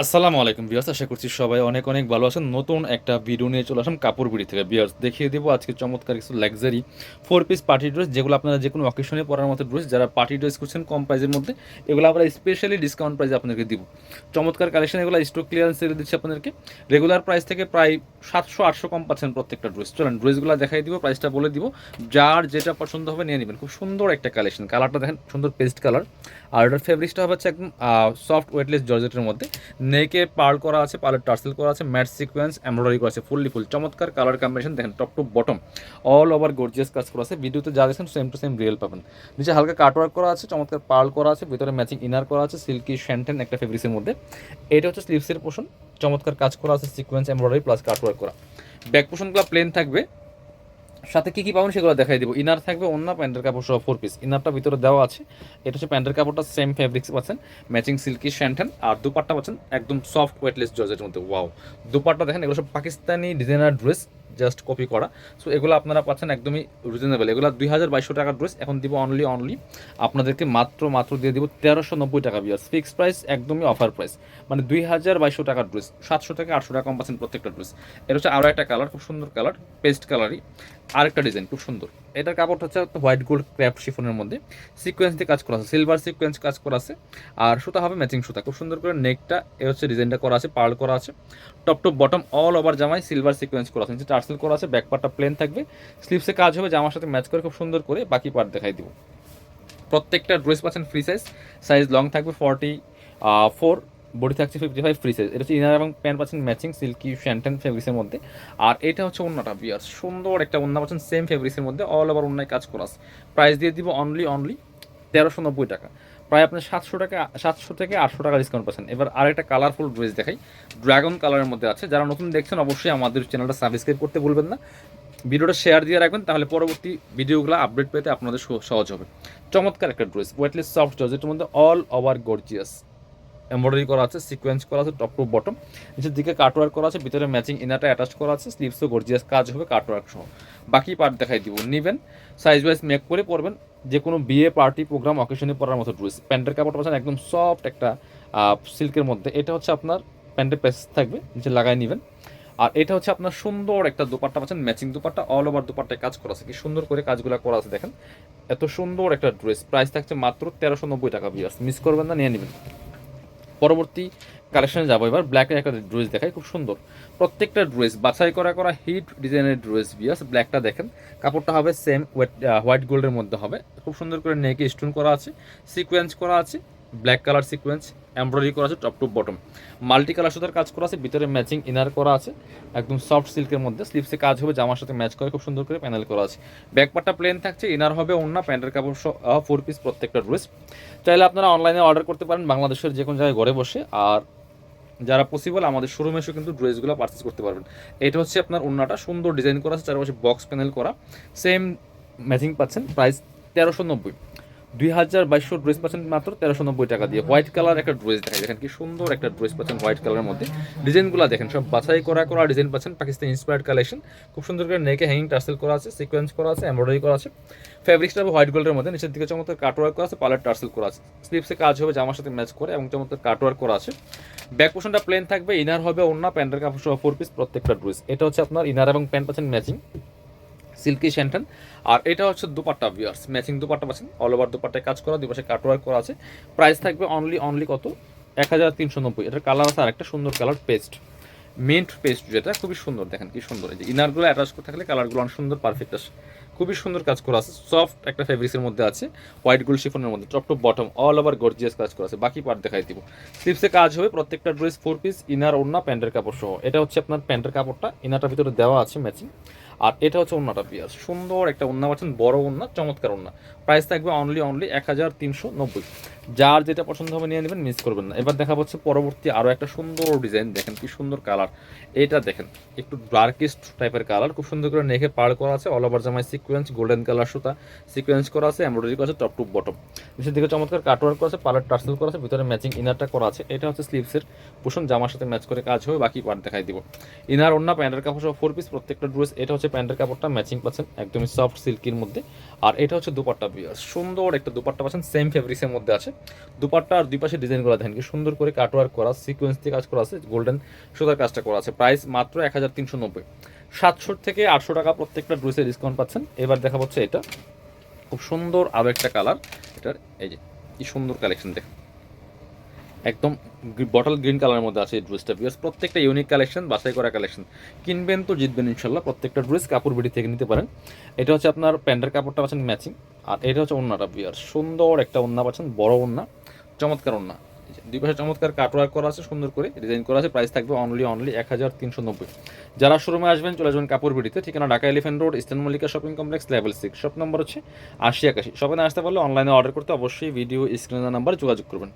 আসসালামু আলাইকুম বিয়ার্স আশা করছি সবাই অনেক অনেক ভালো আছেন। নতুন একটা ভিডিও নিয়ে চলে আসলাম কাপড় বিড়ি থেকে। বিয়ার্স দেখিয়ে দেবো আজকে চমৎকার কিছু luxury four piece party dress যেগুলো আপনারা যে কোনো অকেশনে পরার মতো ড্রেস যারা পার্টি ড্রেস করছেন কম প্রাইসের মধ্যে, এগুলো আমরা স্পেশালি ডিসকাউন্ট প্রাইসে আপনাদেরকে দিব। চমৎকার কালেকশন এগুলো স্টক ক্লিয়ারেন্স সেল দিচ্ছি আপনাদেরকে। রেগুলার প্রাইস থেকে প্রায় সাতশো, আটশো কম পাচ্ছেন প্রত্যেকটা ড্রেস চলেন ড্রেসগুলো দেখাই দিব প্রাইসটা বলে দিব। যার যেটা পছন্দ হবে নিয়ে নেবেন। খুব সুন্দর একটা কালেকশন কালারটা দেখেন, সুন্দর পেস্ট কালার আর ওটার ফেব্রিক্সটা হচ্ছে একদম সফট ওয়েটলেস জর্জেটের মধ্যে। নেকে পার্ল করা আছে, পার্লের টার্সেল করা আছে, ম্যাট সিকোয়েন্স, এমব্রয়ডারি করা আছে, ফুললি ফুল, চমৎকার কালার কম্বিনেশন দেখেন, top to bottom, all over gorgeous কাজ করা আছে, ভিডিওতে যা দেখছেন সেম টু সেম রিয়েল পাবেন। নিচে হালকা কাটওয়ার্ক করা আছে, চমৎকার পার্ল করা আছে, ভিতরে ম্যাচিং ইনার করা আছে, সিল্কি শ্যান্টেন একটা ফেব্রিক্সের মধ্যে। এটা হচ্ছে স্লিভসের পোষণ, চমৎকার কাজ করা আছে, সিকোয়েন্স, এমব্রয়ডারি প্লাস কাটওয়ার্ক করা। ব্যাক পোষণগুলো প্লেন থাকবে সাথে কি কি পাবেন সেগুলো দেখাই দিব। ইনার থাকবে অন্য প্যান্টের কাপড় সহ ফোর পিস ইনারটা ভিতরে দেওয়া আছে। এটা হচ্ছে প্যান্টের কাপড়টা সেম ফেব্রিক্স পাচ্ছেন। ম্যাচিং সিল্কি শ্যান্টেন আর দুপাট্টা পাচ্ছেন একদম সফট ওয়েটলেস জর্জের মধ্যে। ওয়াও দুপাট্টা দেখেন, এগুলো সব Pakistani designer dress just copy করা। সো এগুলো আপনারা পাচ্ছেন একদমই রিজনেবল এগুলো দুই হাজার বাইশশো টাকার ড্রেস এখন দিব অনলি অনলি আপনাদেরকে মাত্র মাত্র দিয়ে দিব তেরোশো নব্বই টাকা বিয়ার্স ফিক্সড প্রাইস একদমই অফার প্রাইস মানে দুই হাজার বাইশশো টাকার ড্রেস সাতশো থেকে আটশো টাকা কম পাচ্ছেন প্রত্যেকটা ড্রেস এটা হচ্ছে আরও একটা কালার খুব সুন্দর কালার পেস্ট কালারই আরেকটা ডিজাইন খুব সুন্দর। এটার কাপড়টা হচ্ছে হোয়াইট গোল্ড ক্র্যাপ শিফনের মধ্যে। সিকোয়েন্স দিয়ে কাজ করা আছে। সিলভার সিকোয়েন্স কাজ করা আছে। আর সুতা হবে ম্যাচিং সুতা। খুব সুন্দর করে নেকটা এ হচ্ছে ডিজাইনটা করা আছে, পার্ল করা আছে। Top top bottom all over জামাই সিলভার সিকোয়েন্স করা আছে। টার্সেল করা আছে ব্যাক পার্টটা প্লেন থাকবে। স্লিভসে কাজ হবে, জামার সাথে ম্যাচ করে খুব সুন্দর করে বাকি পার্ট দেখাই দিব। প্রত্যেকটা ড্রেস পাচ্ছেন ফ্রি সাইজ সাইজ লং থাকবে ফর্টি ফোর বডি থাকছে ফিফটি ফাইভ ফ্রি সাইজ এটা হচ্ছে ইনার এবং প্যান্ট পাচ্ছেন ম্যাচিং সিল্কি শ্যান্টেন ফেব্রিক্সের মধ্যে। আর এটা হচ্ছে অন্যটা বিয়ার সুন্দর একটা অন্য পাচ্ছেন সেম ফেব্রিক্সের মধ্যে অল ওভার অন্যায় কাজ করা আছে। প্রাইস দিয়ে দিব অনলি অনলি তেরোশো নব্বই টাকা। প্রায় আপনার সাতশো টাকা, সাতশো থেকে আটশো টাকা ডিসকাউন্ট পাচ্ছেন। এবার আরেকটা কালারফুল ড্রেস দেখাই। ড্রাগন কালারের মধ্যে আছে। যারা নতুন দেখছেন, অবশ্যই আমাদের চ্যানেলটা সাবস্ক্রাইব করতে ভুলবেন না। ভিডিওটা শেয়ার দিয়ে রাখবেন, তাহলে পরবর্তী ভিডিওগুলো আপডেট পেতে আপনাদের সহজ হবে। চমৎকার একটা ড্রেস ওয়েটলেস সফট জর্জেটের মধ্যে অল ওভার গর্জিয়াস এমব্রয়ডারি করা আছে সিকোয়েন্স করা আছে টপ টু বটম নিচের দিকে কাটওয়ার্ক করা আছে, ভিতরে ম্যাচিং ইনারটা অ্যাটাচ করা আছে স্লিভসও গর্জিয়াস কাজ হবে কাটওয়ার্ক সহ। বাকি পার্ট দেখাই দিব। নেবেন সাইজ ওয়াইজ মেক করে পরবেন যে কোনো বিয়ে পার্টি প্রোগ্রাম অকেশনে পরার মতো ড্রেস প্যান্টের কাপড়টা পাচ্ছেন একদম সফট একটা সিল্কের মধ্যে। এটা হচ্ছে আপনার প্যান্টের পেস থাকবে, নিচে লাগাই নেবেন। আর এটা হচ্ছে আপনার সুন্দর একটা দুপাট্টা পাচ্ছেন ম্যাচিং দুপাট্টা অল ওভার দুপাট্টায় কাজ করা আছে। কি সুন্দর করে কাজগুলো করা আছে দেখেন। এত সুন্দর একটা ড্রেস প্রাইস থাকছে মাত্র তেরোশো নব্বই টাকা বিয়ার্স মিস করবেন না, নিয়ে নেবেন। পরবর্তী কালেকশনে যাব। এবার ব্ল্যাকের একটা ড্রেস দেখাই, খুব সুন্দর। প্রত্যেকটা ড্রেস বাছাই করা করা হিট ডিজাইনের ড্রেস বিয়াস ব্ল্যাকটা দেখেন। কাপড়টা হবে সেম হোয়াইট গোল্ডের মধ্যে হবে। খুব সুন্দর করে নেকে স্টোন করা আছে সিকোয়েন্স করা আছে ব্ল্যাক কালার সিকোয়েন্স এমব্রয়ডারি করা আছে top to bottom multi colour সুতার কাজ করা আছে, ভিতরে ম্যাচিং ইনার করা আছে, একদম সফট সিল্কের মধ্যে। স্লিভসে কাজ হবে, জামার সাথে ম্যাচ করে, খুব সুন্দর করে প্যানেল করা আছে। ব্যাক পার্টটা প্লেন থাকছে ইনার হবে অন্য প্যান্টের কাপড় ফোর পিস প্রত্যেকটা ড্রেস চাইলে আপনারা অনলাইনে অর্ডার করতে পারেন, বাংলাদেশের যে কোনো জায়গায় ঘরে বসে। আর যারা পসিবল আমাদের শোরুমে এসে কিন্তু ড্রেসগুলো পারচেস করতে পারবেন। এটা হচ্ছে আপনার অন্যটা সুন্দর ডিজাইন করা আছে, চারপাশে বক্স প্যানেল করা। সেম ম্যাচিং পাচ্ছেন প্রাইস তেরোশো নব্বই। দুই হাজার বাইশশো ড্রেস পাচ্ছেন মাত্র তেরোশো নব্বই টাকা দিয়ে। হোয়াইট কালার একটা ড্রেস দেখাই। দেখেন কি সুন্দর একটা ড্রেস পাচ্ছেন হোয়াইট কালারের মধ্যে। ডিজাইনগুলো দেখেন, সব বাছাই করা করা ডিজাইন পাচ্ছেন পাকিস্তান ইন্সপায়ার্ড কালেকশন খুব সুন্দর করে নেকে হ্যাঙ্গিং টার্সেল করা আছে সিকোয়েন্স করা আছে এমব্রয়ডারি করা আছে। ফেব্রিক্সটা হোয়াইট গোল্ডের মধ্যে, নিচের দিকে চমৎকার কাটওয়ার্ক করা আছে পার্লার টার্সেল করা আছে। স্লিপসে কাজ হবে জামার সাথে ম্যাচ করে এবং চমৎকার কাটওয়ার্ক করা আছে। ব্যাক পোর্শনটা প্লেন থাকবে ইনার হবে অন্য প্যান্টের কাপড় সহ ফোর পিস প্রত্যেকটা ড্রেস এটা হচ্ছে আপনার ইনার এবং প্যান্ট পাচ্ছেন ম্যাচিং সিল্কি শ্যান্টান আর এটা হচ্ছে দুপাট্টা ভিয়ার্স ম্যাচিং দুপাট্টা পাচ্ছেন অল ওভার দুপাট্টায় কাজ করা দুই পাশে কাটওয়ার্ক করা আছে। প্রাইস থাকবে অনলি অনলি কত? এক হাজার তিনশো নব্বই। এটার কালার আছে, আরেকটা সুন্দর কালার পেস্ট মিন্ট পেস্ট যেটা, খুবই সুন্দর, দেখেন কি সুন্দর। এই যে ইনারগুলো অ্যাটাচ করে থাকলে কালারগুলো অনেক সুন্দর পারফেক্ট আসে। খুবই সুন্দর কাজ করা আছে। সফট একটা ফেব্রিক্সের মধ্যে আছে হোয়াইট গোল্ড শিফনের মধ্যে top to bottom all over gorgeous কাজ করা আছে। বাকি পার্ট দেখাই দিব। স্লিপসে কাজ হবে, প্রত্যেকটা ড্রেস ফোর পিস ইনার ওড়না, প্যান্টের কাপড় সহ। এটা হচ্ছে আপনার প্যান্টের কাপড়টা ইনারটার ভিতরে দেওয়া আছে ম্যাচিং আর এটা হচ্ছে ওন্নাটা পিয়াজ। সুন্দর একটা ওন্না পাচ্ছেন, বড় ওন্না চমৎকার ওন্না প্রাইস থাকবে অনলি অনলি এক হাজার তিনশো নব্বই। যার যেটা পছন্দ হবে নিয়ে নেবেন মিস করবেন না। এবার দেখা হচ্ছে পরবর্তী আরও একটা সুন্দর ডিজাইন দেখেন কি সুন্দর কালার এটা দেখেন, একটু ডার্কেস্ট টাইপের কালার খুব সুন্দর করে নেখে পার করা আছে অল ওভার জামাই সিকোয়েন্স গোল্ডেন কালার সুতা সিকোয়েন্স করা আছে এমব্রয়ডারি করা আছে টপ টু বটম নিচের দিকে চমৎকার কাটওয়ার্ক করা আছে পার্লার টার্সেল করা আছে, ভিতরে ম্যাচিং ইনারটা করা আছে। এটা হচ্ছে স্লিভসের পোষণ জামার সাথে ম্যাচ করে কাজ হবে বাকি পার্ট দেখাই দিব। ইনার অন্য প্যান্টের কাপড় সহ ফোর পিস প্রত্যেকটা ড্রেস এটা হচ্ছে প্যান্টের কাপড়টা ম্যাচিং পাচ্ছেন একদমই সফট সিল্কির মধ্যে। আর এটা হচ্ছে দুপাট্টা বিয়ার সুন্দর একটা দুপাট্টা পাচ্ছেন সেম ফেব্রিক্সের মধ্যে আছে। দুপাট্টা আর দুই পাশে ডিজাইনগুলো দেখেন কি সুন্দর করে কাটওয়ার্ক করা সিকোয়েন্স দিয়ে কাজ করা আছে গোল্ডেন সুতার কাজটা করা আছে। প্রাইস মাত্র এক হাজার তিনশো নব্বই। সাতশো থেকে আটশো টাকা প্রত্যেকটা ড্রেসে ডিসকাউন্ট পাচ্ছেন। এবার দেখা হচ্ছে এটা। খুব সুন্দর আরও একটা কালার এটার এই যে, কি সুন্দর কালেকশন দেখেন। একদম বটল গ্রিন কালারের মধ্যে আছে এই ড্রেসটা বিয়ার্স প্রত্যেকটা ইউনিক কালেকশন বাছাই করা কালেকশন কিনবেন তো জিতবেন ইনশাল্লাহ, প্রত্যেকটা ড্রেস কাপড় বিড়ি থেকে নিতে পারেন। এটা হচ্ছে আপনার প্যান্টের কাপড়টা পাচ্ছেন ম্যাচিং আর এটা হচ্ছে ওন্নাটা বিয়ার সুন্দর একটা ওন্না পাচ্ছেন, বড় ওন্না, চমৎকার ওন্না। দুই পাশে চমৎকার কাটওয়ার্ক করা আছে, সুন্দর করে ডিজাইন করা আছে প্রাইস থাকবে অনলি অনলি এক হাজার তিনশো নব্বই। যারা শোরুমে আসবেন, চলে যাবেন কাপড় বিড়িতে, ঠিকানা Dhaka elephant road eastern Mallika shopping complex level six shop number হচ্ছে আশি একাশি। শপে আসতে পারলে অনলাইনে অর্ডার করতে অবশ্যই ভিডিও স্ক্রিনের নাম্বার যোগাযোগ করবেন।